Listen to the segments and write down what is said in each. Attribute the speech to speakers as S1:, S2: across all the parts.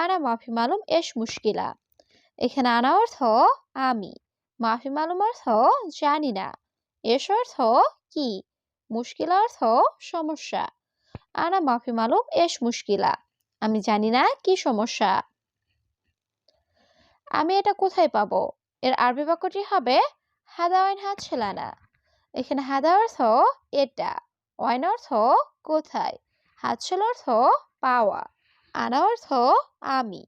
S1: আনা মাফি মালুম এস মুশকিলা। এখানে আনা অর্থ আমি, মাফি মালুম অর্থ জানি না, এস অর্থ কি, মুশকিলা অর্থ সমস্যা, আনা মাফি মালুম এস মুশকিলা, আমি জানি না কি সমস্যা। আমি এটা কোথায় পাবো? এর আরবি বাক্যটি হবে হাদা ওয়াইন হাত ছেলানা এখানে হাদা অর্থ এটা, ওয়াইন অর্থ কোথায়, হাত অর্থ পাওয়া। আনা অর্থ আমি।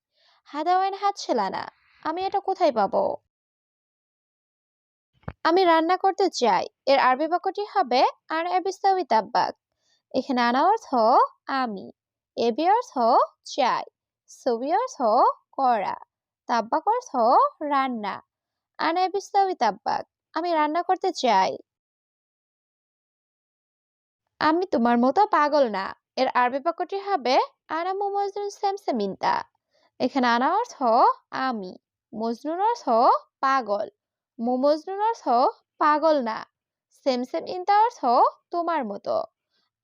S1: হাদা ওয়াইন হাতছেলানা আমি এটা কোথায় পাবো? আমি রান্না করতে চাই। এর আরবি বাক্যটি হবে, আনা এবিস্তাবি তাব্বাক। এখানে আনা অর্থ আমি। এবি অর্থ চাই। ছবি অর্থ করা। তাব্বাক অর্থ রান্না। আনা এবিস্তাবি তাব্বাক। আমি রান্না করতে চাই। আমি তোমার মতো পাগল না। এর আরবি বাক্যটি হবে আনা মুমজনুন সেমসেমিনতা এখানে আনা অর্থ আমি মজনুর অর্থ পাগল মুমজনুর অর্থ পাগল না। সেমসেম ইনতা অর্থ তোমার মতো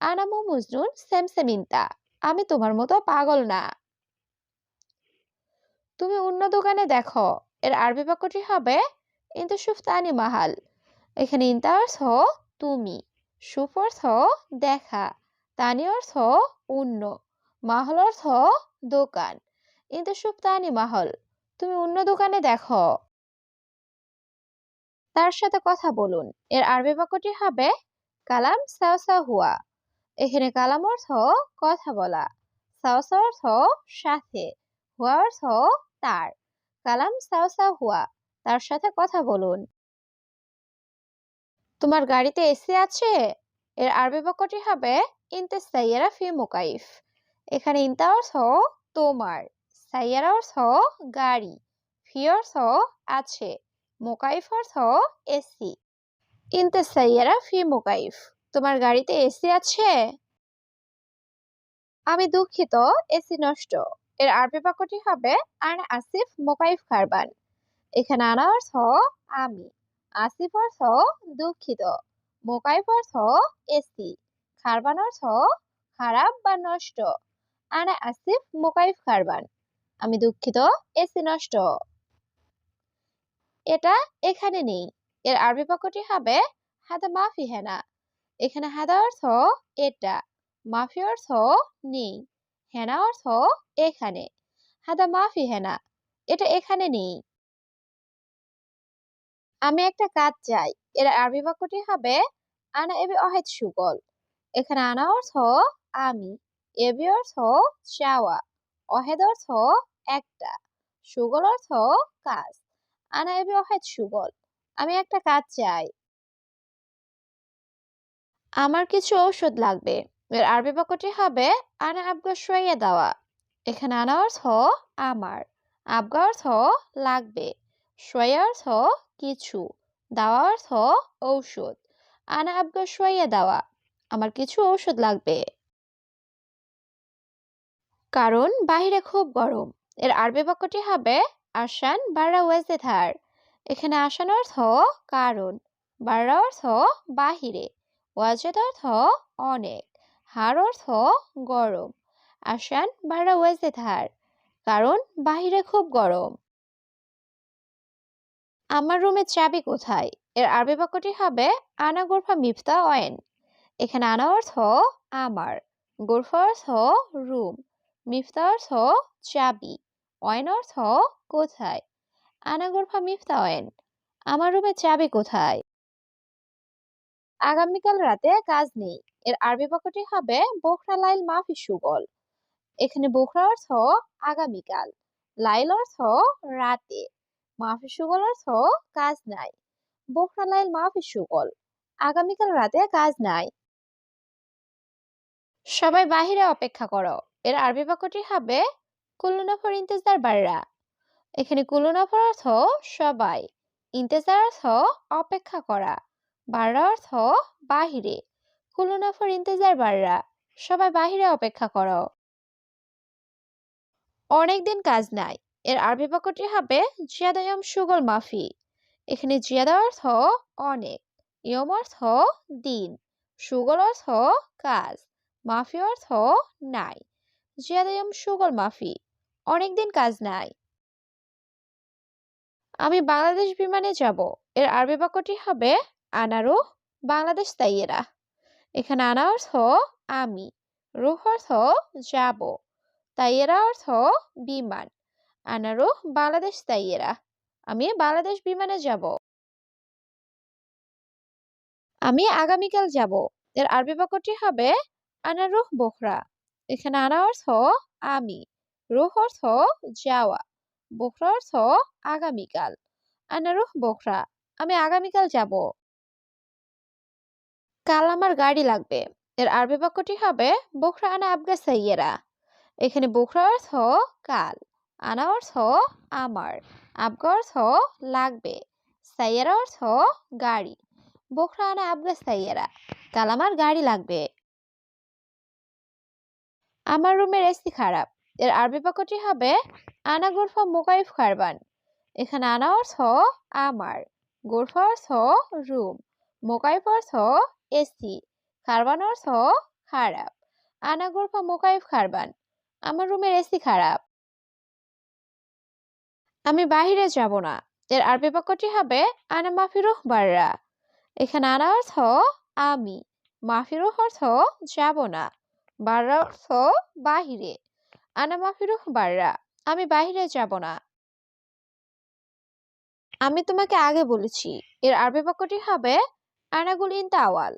S1: আনা মুমজনুন সেমসেম ইনতা আমি তোমার মতো পাগল না। তুমি অন্য দোকানে দেখো, এর আরবি বাক্যটি হবে ইন্তু সুফতানি মাহাল এখানে ইনতা অর্থ তুমি সুফ অর্থ দেখা তানি অর্থ অন্য মাহল অর্থ দোকান। ইন্তু সুফতানি মাহল, তুমি অন্য দোকানে দেখো। তার সাথে কথা বলুন। এর আরবি বাক্যটি হবে কালাম সাওসা হুয়া। এখানে কালাম অর্থ কথা বলা সাওসা অর্থ সাথে, হুয়া অর্থ তার। কালাম সাওসা হুয়া, তার সাথে কথা বলুন। তোমার গাড়িতে এসি আছে? এর আরবি বাক্যটি হবে ইনতে সাইয়ারা ফি মুকাইফ। এখানে ইনতা অর্থ তোমার সাইয়ারা অর্থ গাড়ি ফি অর্থ আছে মোকাইফ অর্থ এসি। ইনতে সাইয়ারা ফি মোকাইফ। তোমার গাড়িতে এসি আছে? আমি দুঃখিত, এসি নষ্ট। এর আরবি বাক্যটি হবে, আনা আসিফ মোকাইফ কারবান এখানে আনা অর্থ আমি আসিফ অর্থ দুঃখিত মোকাইফ অর্থ এসি। খারবান অর্থ খারাপ বা নষ্ট। আনা আসিফ মোকাইফ খারবান। আমি দুঃখিত, এসি নষ্ট। এটা এখানে নেই। এর আরবি বাক্যটি হবে, হাদা মাফি হেনা। এখানে হাদা অর্থ এটা, মাফি অর্থ নেই। হেনা অর্থ এখানে, হাদা মাফি হেনা। এটা এখানে নেই। আমি একটা কাজ চাই। এর আরবি বাক্যটি হবে, আনা এবি অহেদ সুগল। এখানে আনা অর্থ আমি এবি অর্থ চাওয়া অহেদ অর্থ একটা, সুগল অর্থ কাজ, আনা এবি অহেদ সুগল, আমি একটা কাজ চাই। আমার কিছু ঔষধ লাগবে, এর আরবি বাক্যটি হবে আনা আবগা সোয়া দেওয়া, এখানে আনা অর্থ আমার, আবগা অর্থ লাগবে সোয়া অর্থ কিছু, দাওয়া অর্থ ঔষধ, আনা আবগা সোয়া দেওয়া আমার কিছু ঔষধ লাগবে। কারণ বাহিরে খুব গরম। এর আরবি বাক্যটি হবে, আসান বারা ওয়াজে ধার। এখানে আসান অর্থ, কারণ। বারা অর্থ, বাহিরে। ওয়াজেদ অর্থ, অনেক। হার অর্থ, গরম। আসান বারা ওয়াজে ধার, কারণ বাহিরে খুব গরম। আমার রুমের চাবি কোথায়? এর আরবি বাক্যটি হবে, আনা গোরফা মিফতা অয়েন এখানে আনা অর্থ আমার। গোরফা অর্থ রুম। মিফতা অর্থ চাবি। অয়েন অর্থ কোথায়? আনা গোরফা মিফতা অয়েন আমার রুমের চাবি কোথায়? আগামীকাল রাতে কাজ নেই। এর আরবি বাক্যটি হবে বোখরা লাইল মাফি সুগল। এখানে বোখরা অর্থ আগামীকাল, লাইল অর্থ রাতে। মাফি সুগল অর্থ কাজ নাই। বোখরা লাইল মাফি সুগল, আগামীকাল রাতে কাজ নাই। সবাই বাহিরে অপেক্ষা করো। এর আরবি বাক্যটি হবে কুল্লুনফর ইন্তেজার বাররা এখানে কুলুনাফার অর্থ সবাই, ইন্তেজার অর্থ অপেক্ষা করা বাররা অর্থ বাহিরে। কুলুনাফার ইন্তেজার বাররা সবাই বাহিরে অপেক্ষা করো। অনেকদিন কাজ নাই। এর আরবি বাক্যটি হবে জিয়াদায়ম সুগল মাফি। এখানে জিয়াদা অর্থ অনেক, ইয়ম অর্থ দিন, সুগল অর্থ কাজ। মাফি অর্থ নাই। জিয়াদায়ম সুগল মাফি, অনেকদিন কাজ নাই। আমি বাংলাদেশ বিমানে যাব, এর আরবি বাক্যটি হবে আনারু, বাংলাদেশ তাইয়েরা এখানে আনা অর্থ আমি, রুহ অর্থ যাব তাইয়েরা অর্থ বিমান, আনারু বাংলাদেশ তাইয়েরা আমি বাংলাদেশ বিমানে যাব। আমি আগামীকাল যাব, এর আরবি বাক্যটি হবে আনা রুহ বোখরা। এখানে আনা অর্থ আমি। রুহ অর্থ যাওয়া। বোখরা অর্থ আগামীকাল। আনা রুহ বোখরা, আমি আগামীকাল যাব। কাল আমার গাড়ি লাগবে। এর আরবি বাক্যটি হবে বোখরা আনা আবগা সাইয়েরা। এখানে বোখরা অর্থ কাল, আনা অর্থ আমার, আবগা অর্থ লাগবে, সাইয়েরা অর্থ গাড়ি। বোখরা আনা আবগা সাইয়েরা, কাল আমার গাড়ি লাগবে। আমার রুমের এসি খারাপ। এর আরবি বাক্যটি হবে আনা গুরফা মোকাইফ খারবান। এখানে আনা অর্থ আমার, গোরফা অর্থ রুম, মোকাইফ অর্থ এসি, খারবান অর্থ খারাপ। আনা গোরফা মোকাইফ খারবান, আমার রুমের এসি খারাপ। আমি বাহিরে যাব না। এর আরবি বাক্যটি হবে আনা মাফিরুহ বাররা। এখানে আনা অর্থ আমি, মাফিরুহ অর্থ যাব না। বাররা অর্থ বাহিরে। আনা মাফিরুহ বাররা, আমি বাহিরে যাব না। আমি তোমাকে আগে বলেছি, এর আরবি বাক্যটি হবে আনাগুল ইন তাওয়াল।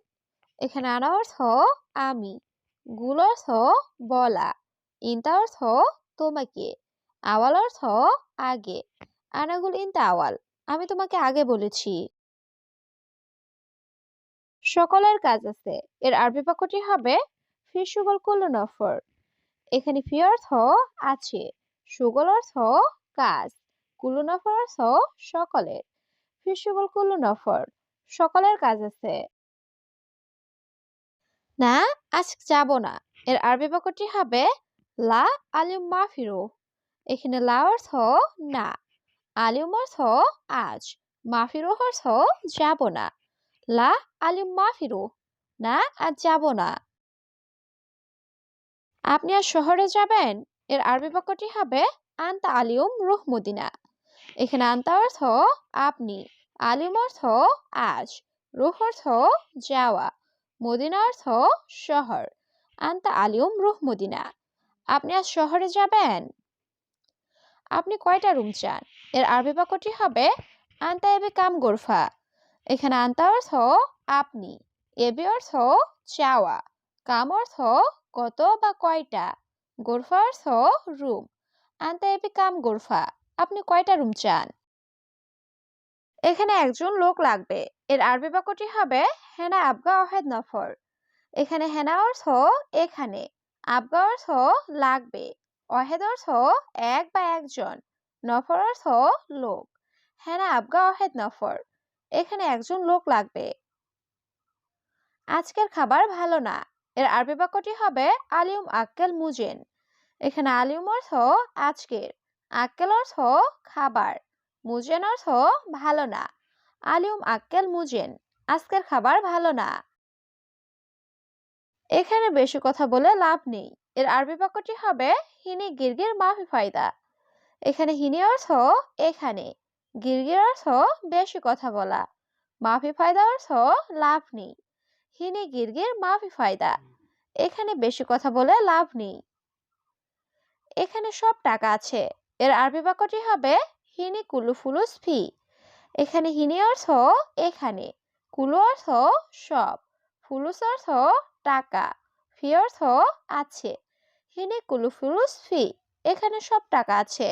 S1: এখানে আনা অর্থ আমি, গুল অর্থ বলা, ইনতা অর্থ তোমাকে, আওয়াল অর্থ আগে, আনাগুল ইন তাওয়াল, আমি তোমাকে আগে বলেছি। সকলের কাজ আছে, এর আরবি বাক্যটি হবে ফি সুগল কুল্লু নফর। এখানে ফি অর্থ আছে, সুগল অর্থ কাজ কুল্লু নফর অর্থ সকলের। ফি সুগল কুল্লু নফর, সকলের কাজ আছে। না, আজ যাব না। এর আরবি বাক্যটি হবে, লা আলিম মাফিরু এখানে লা অর্থ না, আলিম অর্থ আজ মাফিরু অর্থ যাব না। লা আলিম মাফিরু না, আজ যাব না। আপনি আর শহরে যাবেন? এর আরবি বাক্যটি হবে, আন্তা আলিউম রুহ মদিনা এখানে আন্তা অর্থ আপনি, আলিম অর্থ আজ, রুহ অর্থ যাওয়া, মদিনা অর্থ শহর, আন্তা আলিউম রুহ মদিনা আপনি আজ শহরে যাবেন? আপনি কয়টা রুম চান? এর আরবি বাক্যটি হবে, আন্তা এবে কাম গোরফা। এখানে আন্তা অর্থ আপনি, এবি অর্থ চাওয়া কাম অর্থ কত বা কয়টা? গোরফা অর্থ রুম আন্তা এবে কাম গোরফা। আপনি কয়টা রুম চান? এখানে একজন লোক লাগবে। এর আরবি বাক্যটি হবে হেনা আবগা অহেদ নফর। এখানে হেনা অর্থ এখানে। আবগা অর্থ লাগবে। অহেদ অর্থ এক বা একজন। নফর অর্থ লোক। হেনা আবগা অহেদ নফর। এখানে একজন লোক লাগবে। আজকের খাবার ভালো না। এর আরবি বাক্যটি হবে আলিউম আক্কেল মুজেন। এখানে আলিউম অর্থ আজকের, আক্কেল অর্থ খাবার, মুজেন অর্থ ভালো না আলিউম আক্কেল মুজেন, আজকের খাবার ভালো না। এখানে বেশি কথা বলে লাভ নেই। এর আরবি বাক্যটি হবে হিনি গিরগির মাফি ফায়দা। এখানে হিনি অর্থ এখানে, গিরগির অর্থ বেশি কথা বলা, মাফি ফায়দা অর্থ লাভ নেই। হিনি গিরগির মাফি ফায়দা। এখানে বেশি কথা বলে লাভ নেই। এখানে সব টাকা আছে। এর আরবি বাক্যটি হবে, হিনি কুলু ফুলুস ফি। এখানে হিনি অর্থ এখানে, কুলু অর্থ সব, ফুলুস অর্থ টাকা, ফি অর্থ আছে, হিনি কুলু ফুলুস ফি। এখানে সব টাকা আছে।